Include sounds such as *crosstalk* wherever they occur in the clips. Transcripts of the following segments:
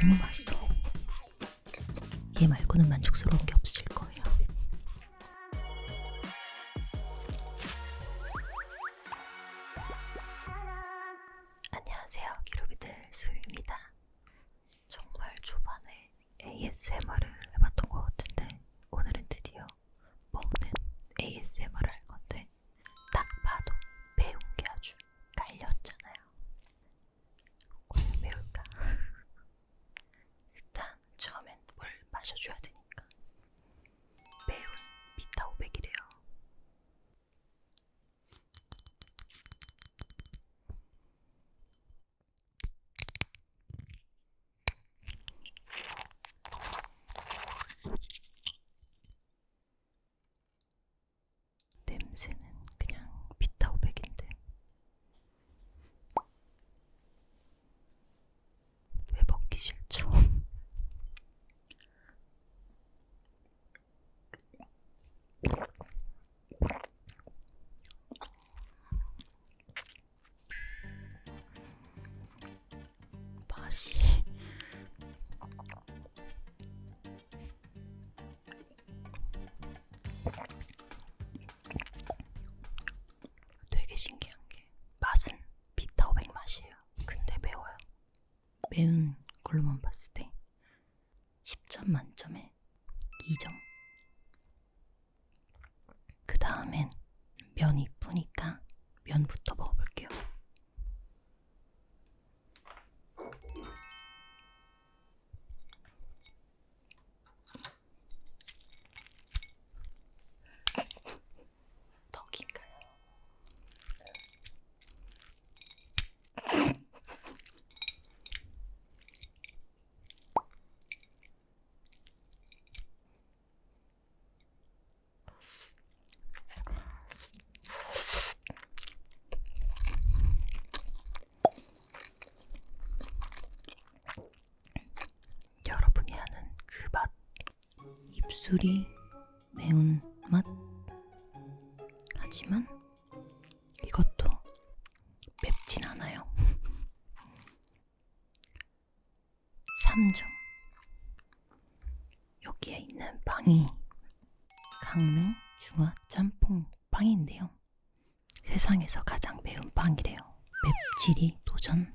너무 맛있어. 얘 말고는 만족스러운 게없 매운 걸로만 봤을 때 10점 만점에 2점. 그 다음엔 면이 이쁘니까 면부터 먹어볼게요. 떡인가요? 여러분이 아는 그 맛. 입술이 매운 맛. 하지만 이것도 맵진 않아요. *laughs* 3점. 여기에 있는 빵이 강릉 중화 짬뽕 빵인데요. 세상에서 가장 매운 빵이래요. 맵찔이 도전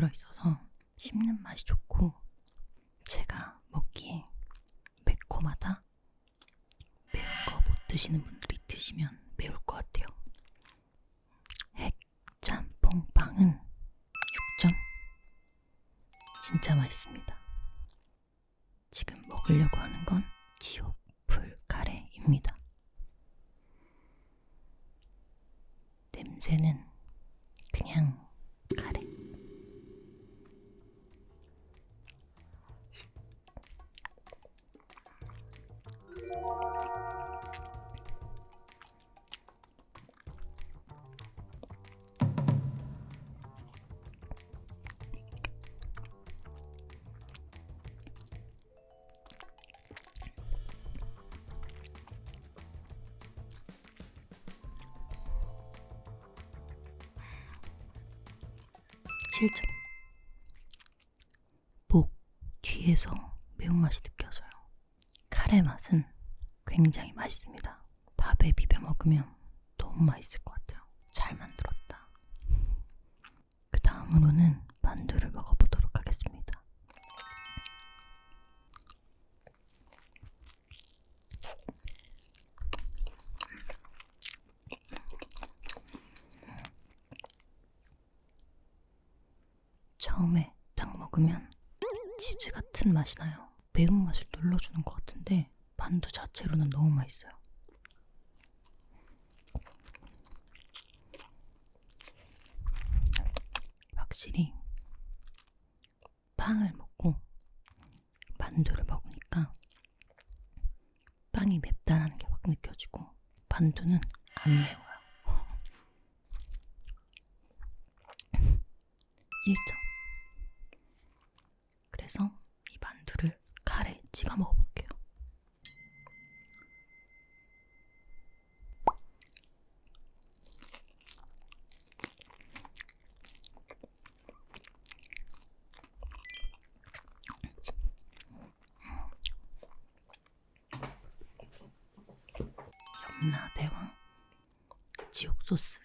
들어있어서 씹는 맛이 좋고 제가 먹기에 매콤하다 매운 거 못 드시는 분들이 드시면 매울 것 같아요. 핵짬뽕빵은 6점 진짜 맛있습니다. 지금 먹으려고 하는 건 지옥 불 카레입니다. 냄새는 7점. 목 뒤에서 매운맛이 느껴져요. 카레 맛은 굉장히 맛있습니다. 밥에 비벼 먹으면 너무 맛있을 것 같아요. 잘 만들었다. 그 다음으로는 처음에 딱 먹으면 치즈 같은 맛이 나요. 매운맛을 눌러주는 것 같은데 만두 자체로는 너무 맛있어요. 확실히 빵을 먹고 만두를 먹으니까 빵이 맵다라는 게 확 느껴지고 만두는 안 매워요. *laughs* 1점. 그래서 이 만두를 카레에 찍어 먹어볼게요. 염라대왕. 지옥 소스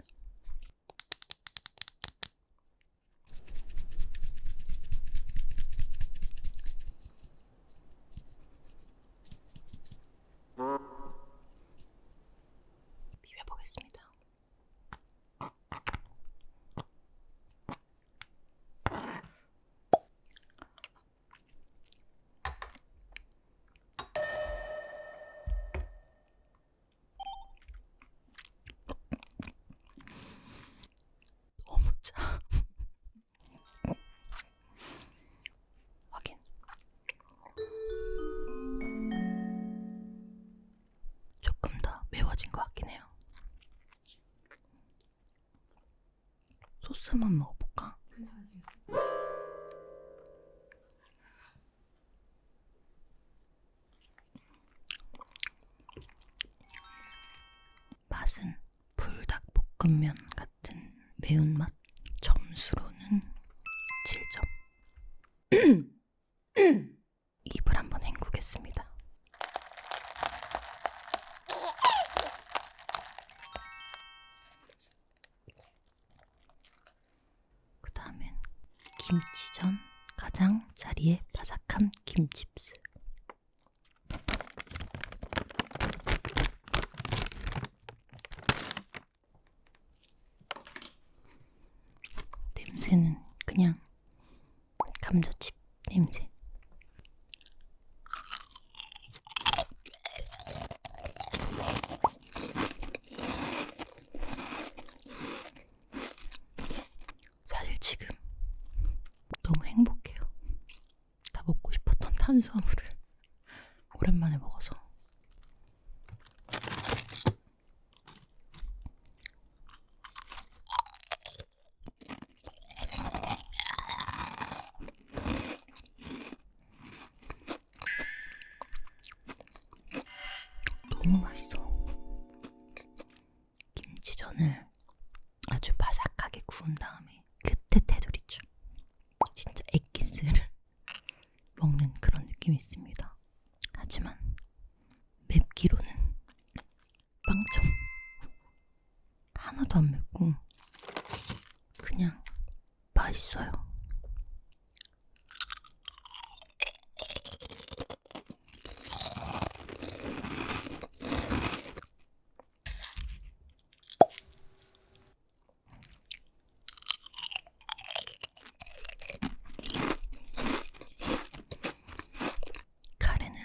소스만 먹어볼까? 맛은 불닭볶음면 같은 매운맛 점수로는 7점. *clears throat* 입을 한번 헹구겠습니다. 감자칩 냄새. 사실 지금 너무 행복해요. 다 먹고 싶었던 탄수화물을 오랜만에 먹어서. 하나도 안 맵고 그냥 맛있어요. 카레는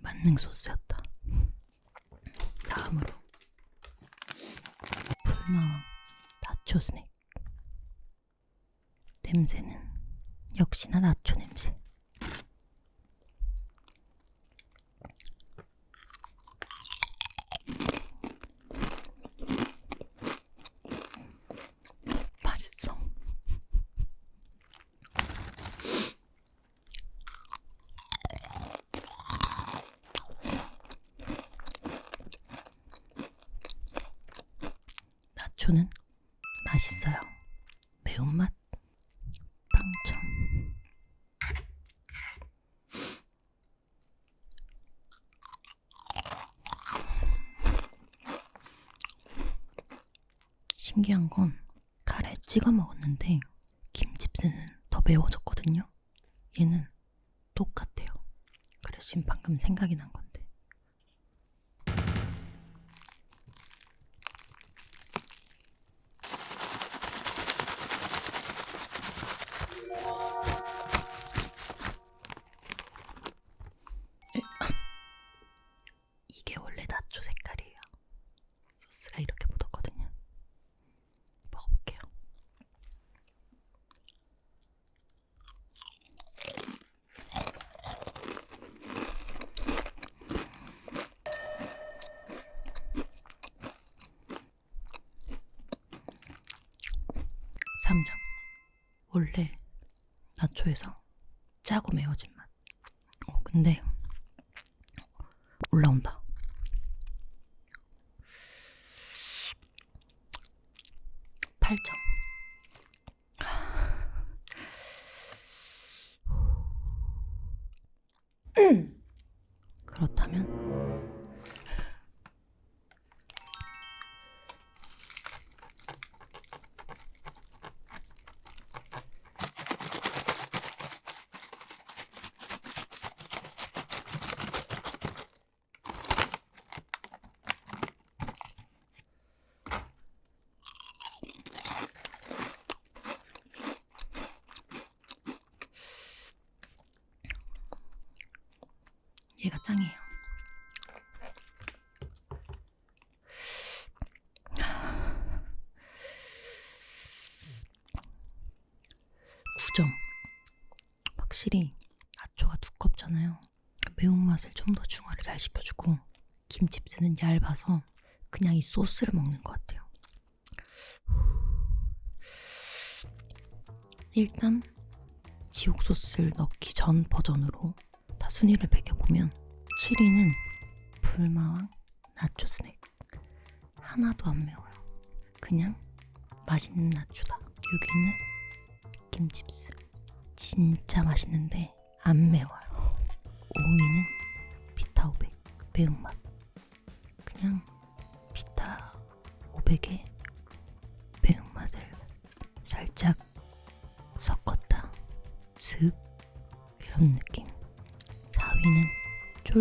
만능 소스였다. 다음으로 불마왕 나초 스낵. 냄새는 역시나 나초 냄새. 맛있어. 나초는 맛있어요. 매운맛 빵점. 신기한 건 카레 찍어 먹었는데 김칩스는 더 매워졌거든요. 얘는 똑같아요. 그래서 지금 방금 생각이 난 건데. 3점. 원래 나초에서 짜고 매워진 맛. 어, 근데 올라온다. 팔점 얘가 짱이에요. 구점 확실히 나초가 두껍잖아요. 매운맛을 좀 더 중화를 잘 시켜주고 김칩스는 얇아서 그냥 이 소스를 먹는 것 같아요. 일단 지옥 소스를 넣기 전 버전으로 다 순위를 매겨보면 7위는 불마왕 나초 스낵. 하나도 안 매워요. 그냥 맛있는 나초다. 6위는 김칩스. 진짜 맛있는데 안 매워요. 5위는 비타 500 매운맛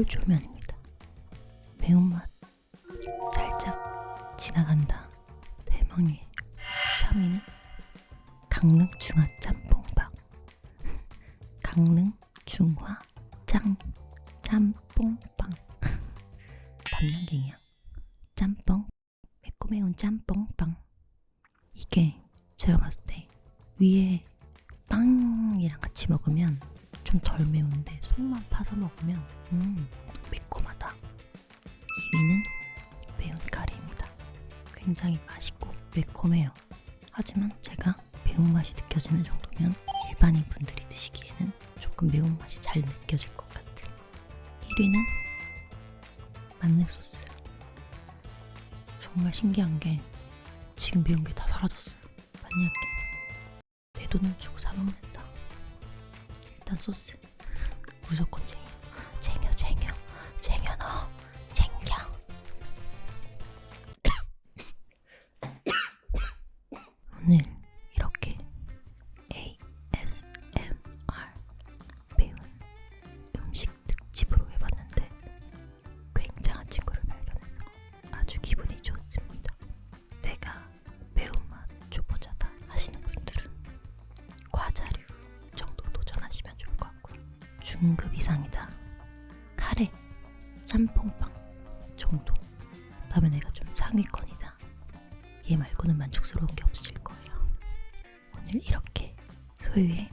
쫄쫄면입니다. 매운맛 살짝 지나간다. 대망의 3위는 강릉 중화 짬뽕밥. *laughs* 강릉 중화 짱 짬뽕빵. *laughs* 밤양갱이야. 짬뽕 맵고 매운 짬뽕빵. 이게 제가 봤을 때 위에 빵이랑 같이 먹으면 좀 덜 매운데 속만 파서 먹으면 음 매콤하다. 2위는 매운 카레입니다. 굉장히 맛있고 매콤해요. 하지만 제가 매운맛이 느껴지는 정도면 일반인 분들이 드시기에는 조금 매운맛이 잘 느껴질 것 같은 1위는 만능 소스. 정말 신기한 게 지금 매운 게 다 사라졌어요. 만약에 내 돈을 주고 사 먹는 다. 일단 소스. 무조건 쟁여 쟁여 쟁여 쟁여 넣어 쟁겨. 오늘 그다음에 내가 좀 상위권이다. 얘 말고는 만족스러운 게 없으실 거예요. 오늘 이렇게 소유의